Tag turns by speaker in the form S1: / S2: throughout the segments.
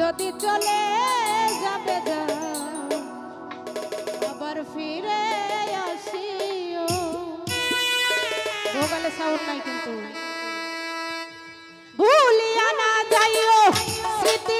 S1: যদি চলে যাবে যা, আবার ফিরে আসিও। ভোগালে সাউন্ড নাই কিন্তু। ভুলিয়া না যাইও, স্মৃতি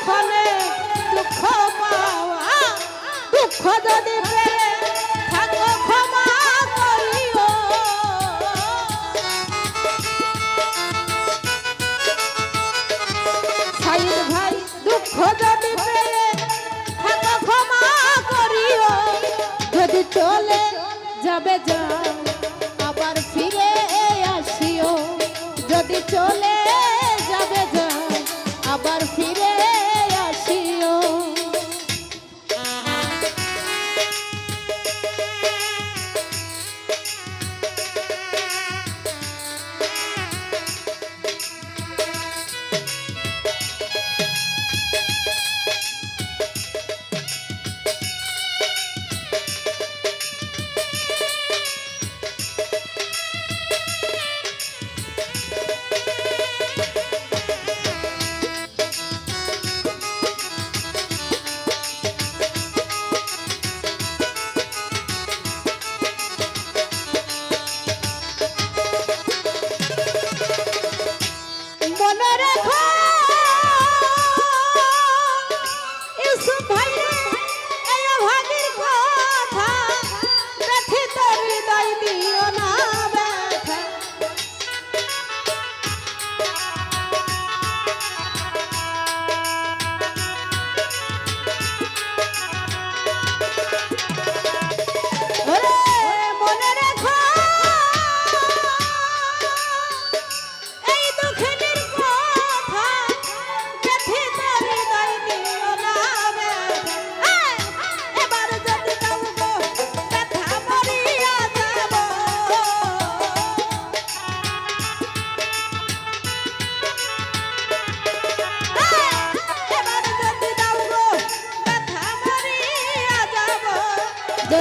S1: জীবনে দুঃখ পাওয়া, দুঃখ যদি পেয়ে থাকো ক্ষমা করিও। ভাই, দুঃখ যদি পেয়ে থাকো ক্ষমা করিও। যদি চলে যাবে যাও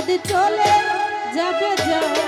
S1: যদি চলে যাবে যাও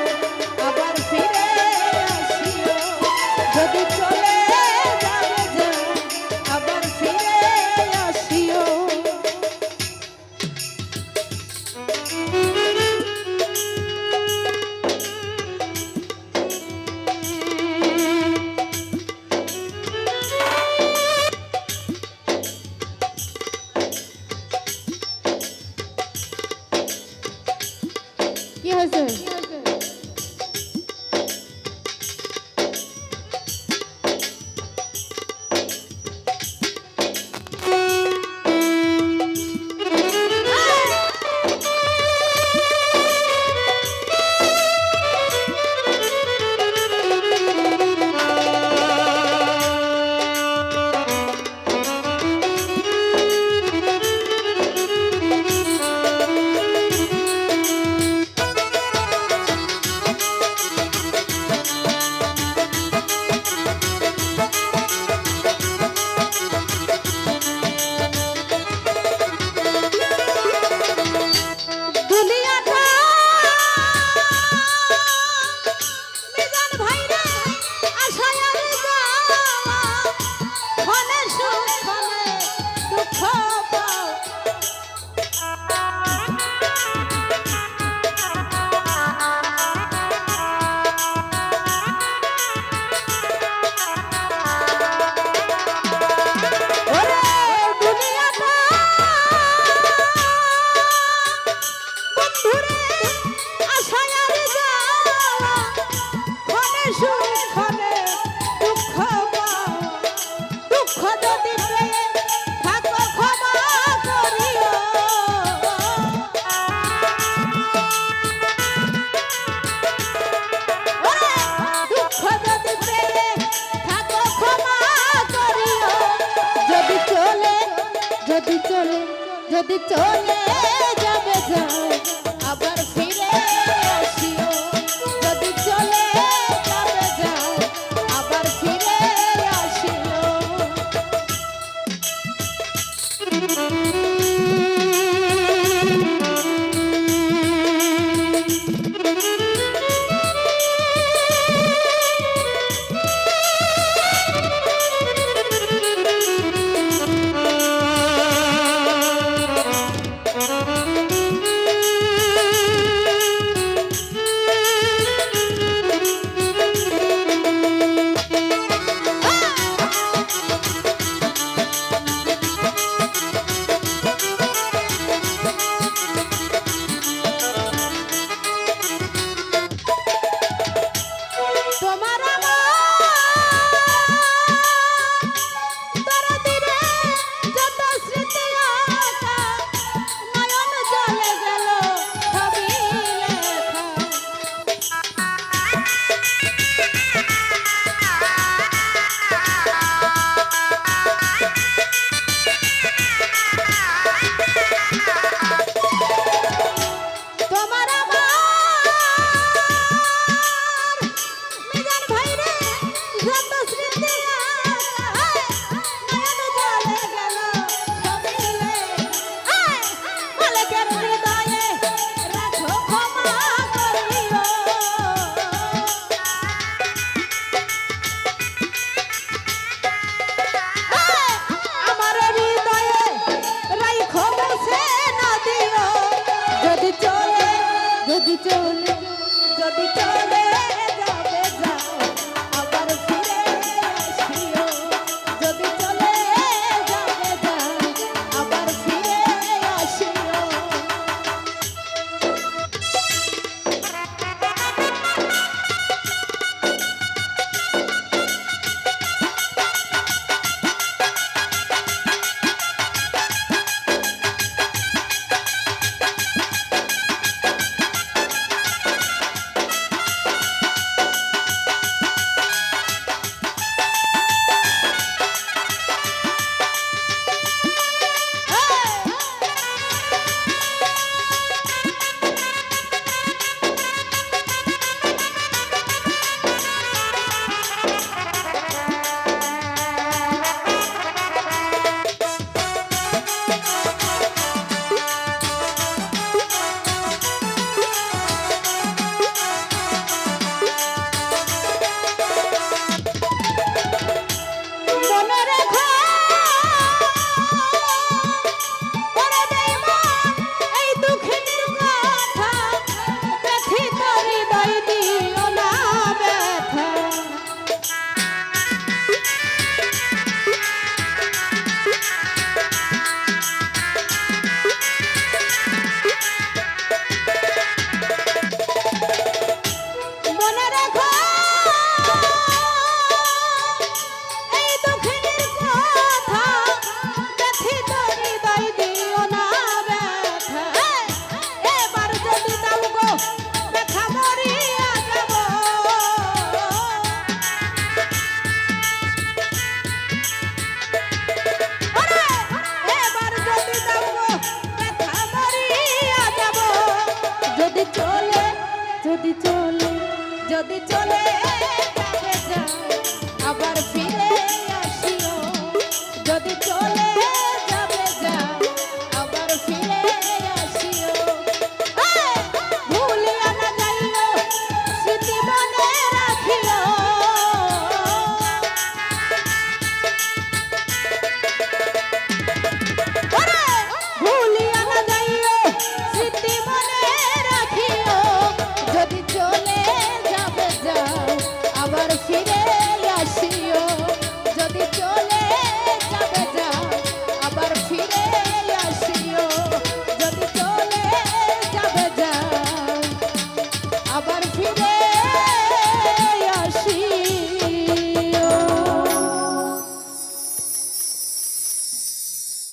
S1: যদি চলে যদি চলে